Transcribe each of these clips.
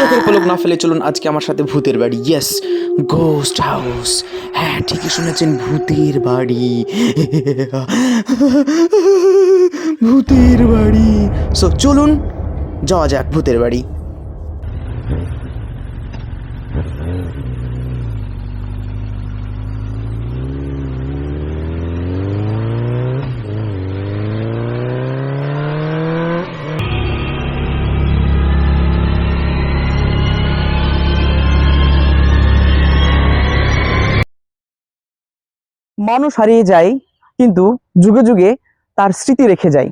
চোখের পলক না ফেলে চলুন আজকে আমার সাথে ভূতের বাড়ি। ইয়েস গোস্ট হাউস হ্যাঁ ঠিকই শুনেছেন, ভূতের বাড়ি। ভূতের বাড়ি। সো চলুন, যাওয়া যাক ভূতের বাড়ি। মানুষ হারিয়ে যায়, কিন্তু যুগে যুগে তার স্মৃতি রেখে যায়।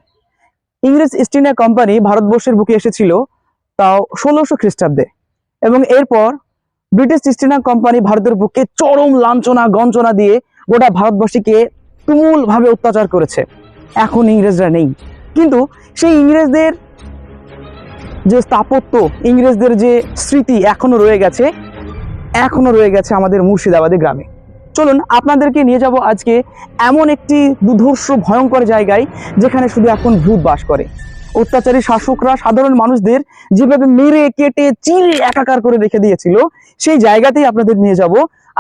ইংরেজ ইস্ট ইন্ডিয়া কোম্পানি ভারতবর্ষের বুকে এসেছিল তাও ষোলোশো খ্রিস্টাব্দে এবং এরপর ব্রিটিশ ইস্ট ইন্ডিয়া কোম্পানি ভারতের বুকে চরম লাঞ্ছনা গঞ্চনা দিয়ে গোটা ভারতবর্ষীকে তুমুল ভাবে অত্যাচার করেছে। এখন ইংরেজরা নেই। কিন্তু সেই ইংরেজদের যে স্থাপত্য, ইংরেজদের যে স্মৃতি এখনও রয়ে গেছে, এখনও রয়ে গেছে আমাদের মুর্শিদাবাদী গ্রামে। চলুন আপনাদেরকে নিয়ে যাব আজকে এমন একটি দুধর্ষ ভয়ঙ্কর জায়গায় যেখানে শুধু এখন ভূত বাস করে। অত্যাচারী শাসকরা, সাধারণ মানুষদের যেভাবে মেরে, কেটে চিরে একাকার করে রেখে দিয়েছিল, সেই জায়গাতেই আপনাদের নিয়ে যাব।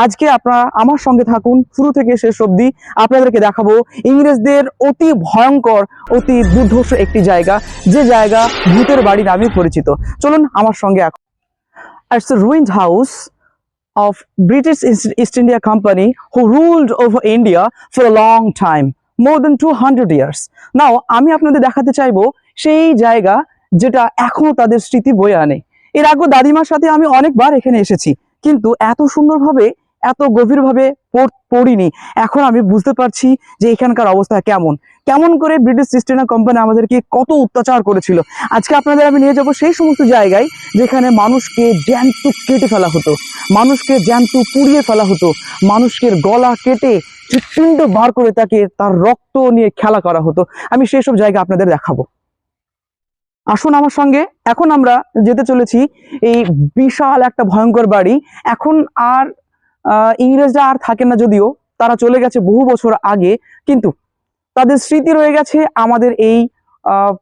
আজকে আপনারা আমার সঙ্গে থাকুন, শুরু থেকে শেষ অবধি আপনাদেরকে দেখাবো ইংরেজদের অতি ভয়ঙ্কর, অতি দুর্ধর্ষ একটি জায়গা, যে জায়গা ভূতের বাড়ি নামে পরিচিত। চলুন আমার সঙ্গে এখন। A ruined house of British East India Company who ruled over India for a long time, more than 200 years. Now, আমি আপনাদের দেখাতে চাইব সেই জায়গা যেটা এখনও তাদের স্মৃতি বয়ে আনে এর আগে দাদিমার সাথে আমি অনেকবার এখানে এসেছি কিন্তু এত সুন্দরভাবে এত গভীরভাবে পড়- পড়িনি। এখন আমি বুঝতে পারছি যে এখানকার অবস্থা কেমন। কেমন করে ব্রিটিশ ইন্ডিয়া কোম্পানি আমাদেরকে কত অত্যাচার করেছিল। আজকে আপনাদের আমি নিয়ে যাব সেই সমস্ত জায়গায় যেখানে মানুষকে জ্যান্ত কেটে ফেলা হতো। মানুষকে জ্যান্ত পুড়িয়ে ফেলা হতো। মানুষকে গলা কেটে হৃৎপিণ্ড বার করে তাকে তার রক্ত নিয়ে খেলা করা হতো। আমি সেই সব জায়গা আপনাদের দেখাবো। আসুন আমার সঙ্গে। এখন আমরা যেতে চলেছি এই বিশাল একটা ভয়ঙ্কর বাড়ি। এখন আর ইংরেজরা আর থাকে না যদিও, তারা চলে গেছে বহু বছর আগে, কিন্তু তাদের স্মৃতি রয়ে গেছে আমাদের এই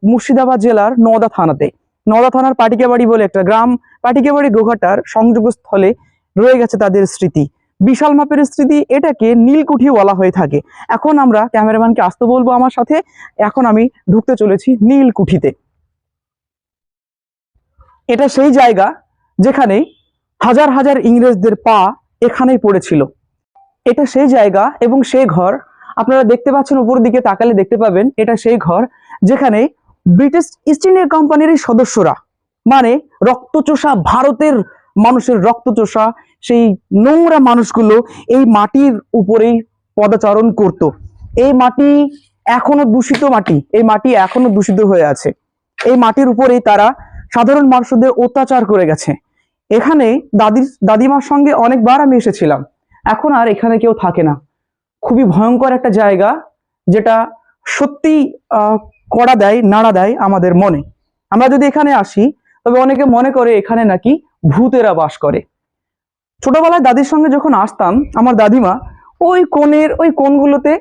মুর্শিদাবাদ জেলার নওদা থানাতে। নওদা থানার পাটিকাবাড়ি বলে একটা গ্রাম, পাটিকাবাড়ি গোঘাটার সংযোগস্থলে রয়ে গেছে তাদের স্মৃতি। বিশাল মাপের স্মৃতি এটাকে নীলকুঠি বলা হয়ে থাকে। এখন আমরা ক্যামেরাম্যানকে আসতে বলব আমার সাথে। এখন আমি ঢুকতে চলেছি নীলকুঠিতে। এটা সেই জায়গা যেখানে হাজার হাজার ইংরেজদের পা এখানেই পড়েছিল। এটা সেই জায়গা এবং সেই ঘর। আপনারা দেখতে পাচ্ছেন উপর দিকে তাকালে দেখতে পাবেন, এটা সেই ঘর যেখানে ব্রিটিশ ইস্ট ইন্ডিয়া কোম্পানির সদস্যরা মানে রক্তচোষা, ভারতের মানুষের রক্তচোষা, সেই নোংরা মানুষগুলো এই মাটির উপরেই পদাচারণ করত। এই মাটি এখনও দূষিত মাটি, এই মাটি এখনও দূষিত হয়ে আছে। এই মাটির উপরেই তারা সাধারণ মানুষদের অত্যাচার করে গেছে। এখানে দাদির, দাদিমার সঙ্গে অনেকবার আমি এসেছিলাম। এখন আর এখানে কেউ থাকে না। খুবই ভয়ঙ্কর একটা জায়গা, যেটা সত্যি কড়া দেয়, নাড়া দেয় আমাদের মনে। আমরা যদি এখানে আসি, তবে অনেকে মনে করে এখানে নাকি ভূতেরা বাস করে। ছোটবেলায় দাদির সঙ্গে যখন আসতাম, আমার দাদিমা ওই কোণের, ওই কোণগুলোতে,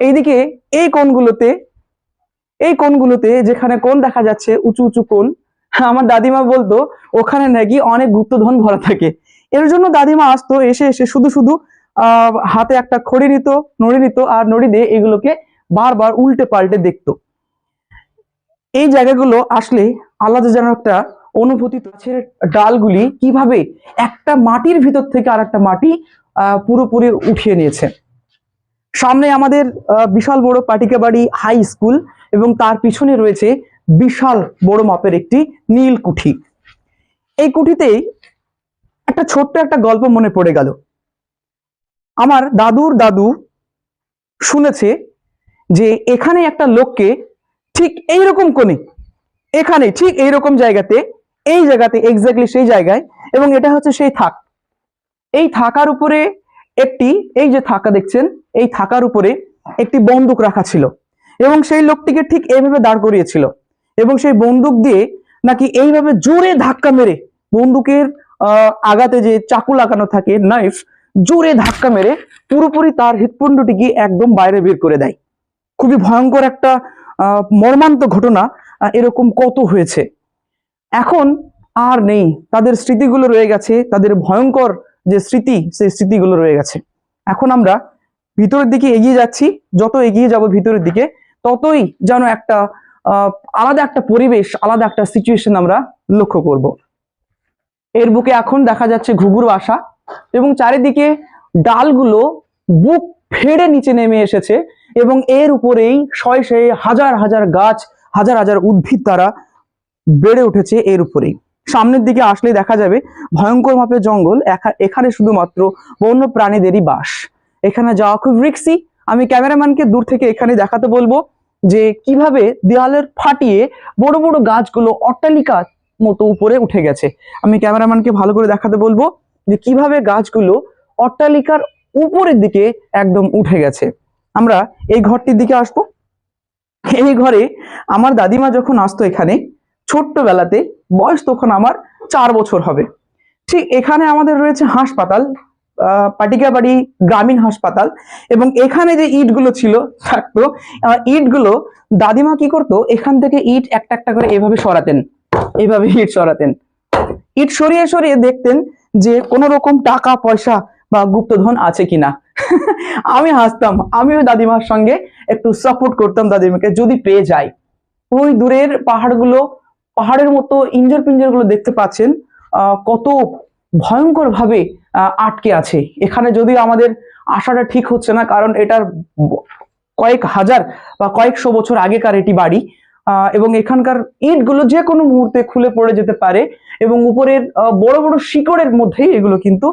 এইদিকে, এই কোণগুলোতে এই কোণগুলোতে যেখানে কোণ দেখা যাচ্ছে, উঁচু উঁচু কোণ আমার দাদিমা বলতো ওখানে নাকি অনেক গুপ্তধন ভরা থাকে। এর জন্য দাদিমা আসতো এসে এসে শুধু শুধু হাতে একটা খড়ি নিত নড়ি নিত আর নড়ি দিয়ে এগুলোকে বারবার উল্টে পাল্টে দেখতো। এই জায়গাগুলো আসলে আলাদা যেন একটা অনুভূতি গাছের ডালগুলি কীভাবে একটা মাটির ভিতর থেকে আর একটা মাটি আহ, পুরোপুরি উঠিয়ে নিয়েছে। সামনে আমাদের বিশাল বড় পাটিকা বাড়ি হাই স্কুল এবং তার পিছনে রয়েছে বিশাল বড় মাপের একটি নীল কুঠি। এই কুঠিতেই একটা ছোট্ট একটা গল্প মনে পড়ে গেল। আমার দাদুর দাদু শুনেছে যে এখানে একটা লোককে ঠিক এইরকম কোণে, এখানে ঠিক এইরকম জায়গাতে, এই জায়গাতে এক্স্যাক্টলি সেই জায়গায়, এবং এটা হচ্ছে সেই থাক। এই থাকার উপরে একটি, এই যে থাকা দেখছেন, এই থাকার উপরে একটি বন্দুক রাখা ছিল, এবং সেই লোকটিকে ঠিক এইভাবে দাঁড় করিয়েছিল। এবং সেই বন্দুক দিয়ে নাকি এইভাবে জোরে ধাক্কা মেরে বন্দুকের আগাতে যে চাকু লাগানো থাকে নাইফ জোরে ধাক্কা মেরে পুরোপুরি তার হৃৎপিণ্ডটিকে একদম বাইরে বের করে দেয়। খুবই ভয়ঙ্কর একটা মর্মান্ত ঘটনা এরকম কত হয়েছে। এখন আর নেই। তাদের স্মৃতিগুলো রয়ে গেছে, তাদের ভয়ঙ্কর যে স্মৃতি, সেই স্মৃতিগুলো রয়ে গেছে। এখন আমরা ভিতরের দিকে এগিয়ে যাচ্ছি, যত এগিয়ে যাব ভিতরের দিকে, ততই যেন একটা আলাদা একটা পরিবেশ, আলাদা একটা সিচুয়েশন আমরা লক্ষ্য করব। এর বুকে এখন দেখা যাচ্ছে ঘুঘুর বাসা এবং চারিদিকে ডালগুলো বুক ফেড়ে নিচে নেমে এসেছে এবং এর উপরেই শয়ে শয়ে হাজার হাজার গাছ, হাজার হাজার উদ্ভিদ দ্বারা বেড়ে উঠেছে এর উপরেই। সামনের দিকে আসলে দেখা যাবে ভয়ঙ্কর মাপের জঙ্গল, এখা- এখানে শুধুমাত্র বন্য প্রাণীদেরই বাস। এখানে যাওয়া খুব রিক্সি আমি ক্যামেরাম্যানকে দূর থেকে এখানে দেখাতে বলব। যে কীভাবে দেওয়ালের ফাটিয়ে বড় বড় গাছগুলো অট্টালিকা মতো উপরে উঠে গেছে। আমি ক্যামেরাম্যানকে ভালো করে দেখাতে বলব যে কীভাবে গাছগুলো অট্টালিকার উপরের দিকে একদম উঠে গেছে। আমরা এই ঘরটির দিকে আসব। এই ঘরে আমার দাদিমা যখন আসতো এখানে, ছোট্টবেলাতে বয়স তখন আমার চার বছর হবে। ঠিক এখানে আমাদের রয়েছে হাসপাতাল। পাটিকাবাড়ি গ্রামীণ হাসপাতাল এবং এখানে যে ইটগুলো ছিল, থাকতো ইটগুলো দাদিমা কি করতো? এখান থেকে ইট একটা একটা করে এভাবে সরাতেন এইভাবে ইট সরাতেন। ইট সরিয়ে সরিয়ে দেখতেন যে কোনো রকম টাকা, পয়সা বা গুপ্তধন আছে কিনা। আমি হাসতাম, আমিও দাদিমার সঙ্গে একটু সাপোর্ট করতাম দাদিমাকে যদি পেয়ে যাই ওই দূরের পাহাড়গুলো, পাহাড়ের মতো ইঞ্জর পিঞ্জরগুলো দেখতে পাচ্ছেন কত ভয়ঙ্কর ভাবে আটকে আছে। এখানে যদিও আমাদের আশাটা ঠিক হচ্ছে না, কারণ এটার কয়েক হাজার বা কয়েকশো বছর আগেকার এটি বাড়ি এবং এখানকার ইটগুলো যে কোনো মুহূর্তে খুলে পড়ে যেতে পারে, এবং উপরের বড় বড় শিকড়ের মধ্যেই এগুলো কিন্তু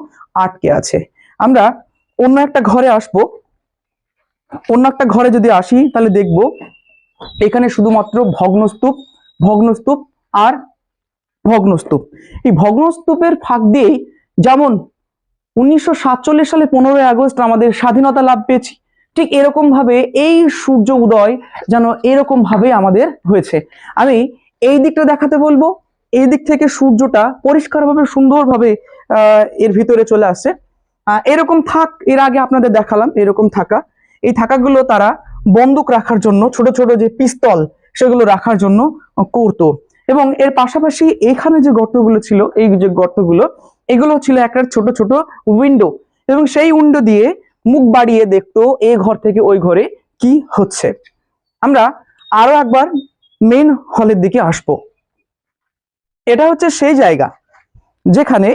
আটকে আছে। আমরা অন্য একটা ঘরে আসব। অন্য একটা ঘরে যদি আসি, তাহলে দেখব এখানে শুধুমাত্র ভগ্নস্তূপ ভগ্নস্তূপ আর ভগ্নস্তূপ। এই ভগ্নস্তূপের ফাঁক দিয়েই যেমন উনিশশো সাতচল্লিশ সালে পনেরোই আগস্ট আমাদের স্বাধীনতা লাভ পেয়েছি, ঠিক এরকম ভাবে এই সূর্য উদয় যেন এরকম ভাবে আমাদের হয়েছে। আমি এই দিকটা দেখাতে বলব, এই দিক থেকে সূর্যটা পরিষ্কারভাবে, সুন্দরভাবে এর ভিতরে চলে আসছে এরকম থাক, এর আগে আপনাদের দেখালাম এরকম থাকা। এই থাকাগুলো তারা বন্দুক রাখার জন্য, ছোট ছোট যে পিস্তল, সেগুলো রাখার জন্য করতো। এবং এর পাশাপাশি এখানে যে গর্তগুলো ছিল, এই যে গর্তগুলো, এগুলো ছিল একটা ছোট ছোট উইন্ডো এবং সেই উইন্ডো দিয়ে মুখ বাড়িয়ে দেখতো এ ঘর থেকে ওই ঘরে কি হচ্ছে। আমরা আরও একবার মেন হলের দিকে আসব। এটা হচ্ছে সেই জায়গা যেখানে,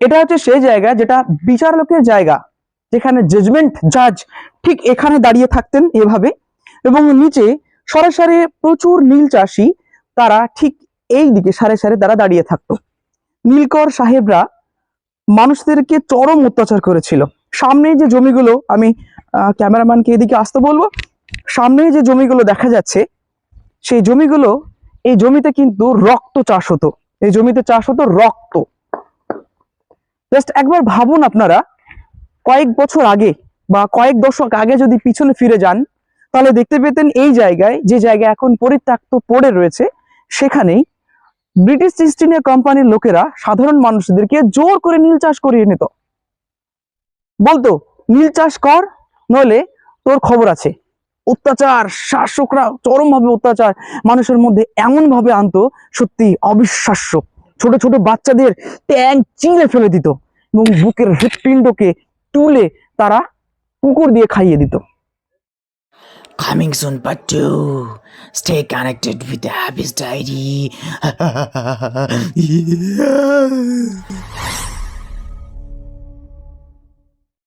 এটা হচ্ছে সেই জায়গা যেটা বিচারকের জায়গা, যেখানে জাজমেন্ট জাজ ঠিক এখানে দাঁড়িয়ে থাকতেন এভাবে এবং নিচে সরাসরি প্রচুর নীল চাষি তারা ঠিক এই দিকে সারে সারে তারা দাঁড়িয়ে থাকতো। নীলকর সাহেবরা মানুষদেরকে চরম অত্যাচার করেছিল। সামনে যে জমিগুলো আমি ক্যামেরাম্যানকে এদিকে আসতে বলব, সামনে যে জমিগুলো দেখা যাচ্ছে, সেই জমিগুলো, এই জমিতে কিন্তু রক্ত চাষ হতো। এই জমিতে চাষ হতো রক্ত। জাস্ট একবার ভাবুন আপনারা, কয়েক বছর আগে বা কয়েক দশক আগে যদি পিছনে ফিরে যান, তাহলে দেখতে পেতেন এই জায়গায়, যে জায়গা এখন পরিত্যক্ত পড়ে রয়েছে সেখানেই ব্রিটিশ ইস্ট ইন্ডিয়া কোম্পানির লোকেরা সাধারণ মানুষদেরকে জোর করে নীল চাষ করিয়ে নিত। বলতো, নীল চাষ কর, নইলে তোর খবর আছে। অত্যাচার, শাসকরা চরম ভাবে অত্যাচার মানুষের মধ্যে এমন ভাবে আনতো, সত্যি অবিশ্বাস্য। ছোট ছোট বাচ্চাদের ট্যাং চিড়ে ফেলে দিত এবং বুকের হৃৎপিণ্ডকে তুলে তারা কুকুর দিয়ে খাইয়ে দিত। Coming soon, part two. Stay connected with the Happy's Diary. yeah.